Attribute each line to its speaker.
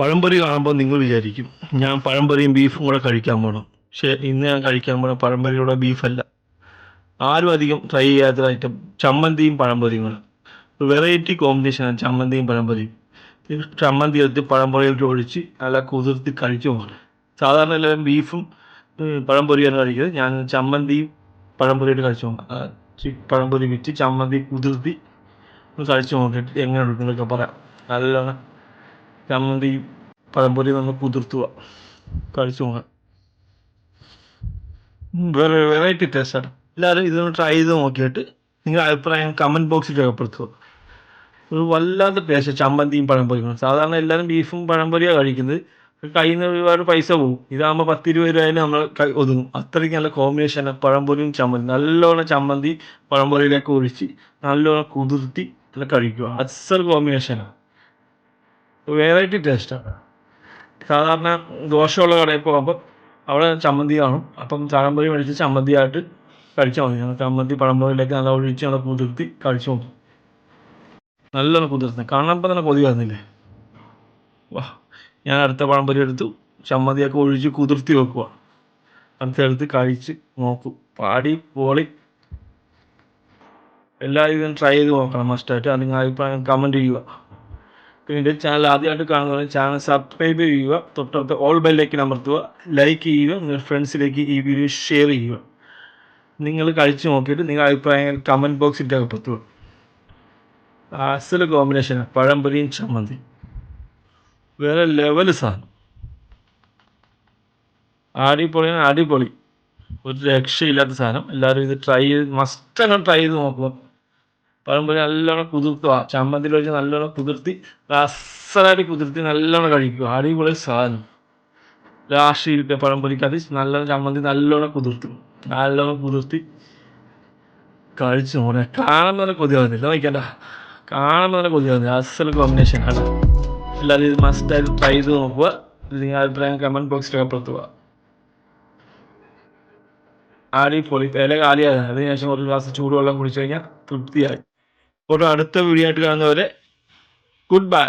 Speaker 1: പഴംപൊരി കാണുമ്പോൾ നിങ്ങൾ വിചാരിക്കും ഞാൻ പഴംപൊരിയും ബീഫും കൂടെ കഴിക്കാൻ പോകണം പക്ഷേ ഇന്ന് ഞാൻ കഴിക്കാൻ പോകണം പഴംപൊരിയുടെ ബീഫല്ല. ആരും അധികം ട്രൈ ചെയ്യാത്ത ഐറ്റം ചമ്മന്തിയും പഴംപൊരിയും കൂടെ വെറൈറ്റി കോമ്പിനേഷനാണ് ചമ്മന്തിയും പഴംപൊരിയും. ചമ്മന്തി എടുത്ത് പഴംപൊരിയിൽ ഒഴിച്ച് നല്ല കുതിർത്തി കഴിച്ചു പോകണം. സാധാരണ എല്ലാവരും ബീഫും പഴംപൊരിയാണ് കഴിക്കുന്നത്. ഞാൻ ചമ്മന്തിയും പഴംപൊരിയായിട്ട് കഴിച്ചു പോകണം. പഴംപൊരി വിറ്റ് ചമ്മന്തി കുതിർത്തി കഴിച്ചു നോക്കിയിട്ട് എങ്ങനെ എടുക്കുന്നതൊക്കെ പറയാം. നല്ലോണം ചമ്മന്തി പഴംപൊരി നമ്മൾ കുതിർത്തുക കഴിച്ചു പോകാൻ. വേറെ വെറൈറ്റി ടേസ്റ്റാണ് എല്ലാവരും ഇതൊന്ന് ട്രൈ ചെയ്ത് നോക്കിയിട്ട് നിങ്ങളുടെ അഭിപ്രായം കമന്റ് ബോക്സിൽ രേഖപ്പെടുത്തുക. ഒരു വല്ലാത്ത ടേസ്റ്റ് ചമ്മന്തിയും പഴംപൊരിയും. സാധാരണ എല്ലാവരും ബീഫും പഴംപൊരിയാണ് കഴിക്കുന്നത്. കയ്യിൽ നിന്ന് ഒരുപാട് പൈസ പോകും. ഇതാകുമ്പോൾ പത്ത് ഇരുപത് രൂപയിൽ നമ്മൾ ഒതുങ്ങും. അത്രയ്ക്ക് നല്ല കോമ്പിനേഷനാണ് പഴംപൊരിയും ചമ്മന്തി നല്ലോണം ചമ്മന്തി പഴംപൊരിയിലേക്ക് ഒഴിച്ച് നല്ലോണം കുതിർത്തി നല്ല കഴിക്കുക. അസൽ കോമ്പിനേഷനാണ് വെറൈറ്റി ടേസ്റ്റാണ് സാധാരണ ദോശയുള്ള കടയിൽ പോകുമ്പോൾ അവിടെ ചമ്മന്തി കാണും. അപ്പം പഴംപൊരി മേടിച്ച് ചമ്മന്തിയായിട്ട് കഴിച്ചാൽ മതി. ഞങ്ങൾ ചമ്മന്തി പഴംപൊരിയിലേക്ക് നല്ല ഒഴിച്ച് നല്ല കുതിർത്തി കഴിച്ചു നോക്കും. നല്ലോണം കുതിർത്ത് കാണുമ്പോൾ തന്നെ കൊതി വരുന്നില്ലേ വാ ഞാൻ അടുത്ത പഴംപൊരി എടുത്തു. ചമ്മന്തിയൊക്കെ ഒഴിച്ച് കുതിർത്തി വെക്കുക അടുത്തെടുത്ത് കഴിച്ച് നോക്കും. പാടി പോളി. എല്ലാവരും ട്രൈ ചെയ്ത് നോക്കണം. മസ്റ്റായിട്ട് അല്ലെങ്കിൽ അഭിപ്രായം കമന്റ് ചെയ്യുക. പിന്നെ എന്റെ ചാനൽ ആദ്യമായിട്ട് കാണുന്നവർ ചാനൽ സബ്സ്ക്രൈബ് ചെയ്യുക. തൊട്ടടുത്ത് ഓൾ ബെല്ലേക്ക് അമർത്തുക. ലൈക്ക് ചെയ്യുക. നിങ്ങളുടെ ഫ്രണ്ട്സിലേക്ക് ഈ വീഡിയോ ഷെയർ ചെയ്യുക. നിങ്ങൾ കഴിച്ചു നോക്കിയിട്ട് നിങ്ങൾ അഭിപ്രായങ്ങൾ കമന്റ് ബോക്സിൽ രേഖപ്പെടുത്തുക. അസൽ കോമ്പിനേഷനാണ് പഴംപൊരിയും ചമ്മന്തി. വേറെ ലെവൽ സാധനം. അടിപൊളിയാണ് അടിപൊളി. ഒരു രക്ഷയില്ലാത്ത സാധനം. എല്ലാവരും ഇത് ട്രൈ ചെയ്ത് മസ്റ്റ് ട്രൈ ചെയ്ത് നോക്കുക. പഴംപൊരി നല്ലോണം കുതിർത്തുക ചമ്മന്തിയിൽ വെച്ച് നല്ലോണം കുതിർത്തി അസലായിട്ട് കുതിർത്തി നല്ലോണം കഴിക്കുക. അടിപൊളി സാധനം. ലാസ്റ്റ് പഴംപൊരിക്ക് അത് നല്ലോണം ചമ്മന്തി നല്ലോണം കുതിർത്തും. നല്ലോണം കുതിർത്തി. കഴിച്ചു നോക്കണേ കാണുമ്പോൾ തന്നെ കൊതിയാവുന്നില്ല നോക്കണ്ട കാണുമ്പോൾ തന്നെ കൊതിയാവുന്നില്ല അസൽ കോമ്പിനേഷൻ ആണ്. എല്ലാവരും ഇത് മസ്റ്റായിട്ട് ട്രൈ ചെയ്ത് നോക്കുക. നിങ്ങൾ അഭിപ്രായം കമന്റ് ബോക്സിൽ രേഖപ്പെടുത്തുക. അടിപൊളി. വില കാലിയാണ് അതിനുശേഷം ഒരു ഗ്ലാസ് ചൂടുവെള്ളം കുടിച്ചു കഴിഞ്ഞാൽ തൃപ്തിയായി. അപ്പോൾ അടുത്ത വീഡിയോ ആയിട്ട് കാണുന്നവരെ ഗുഡ് ബൈ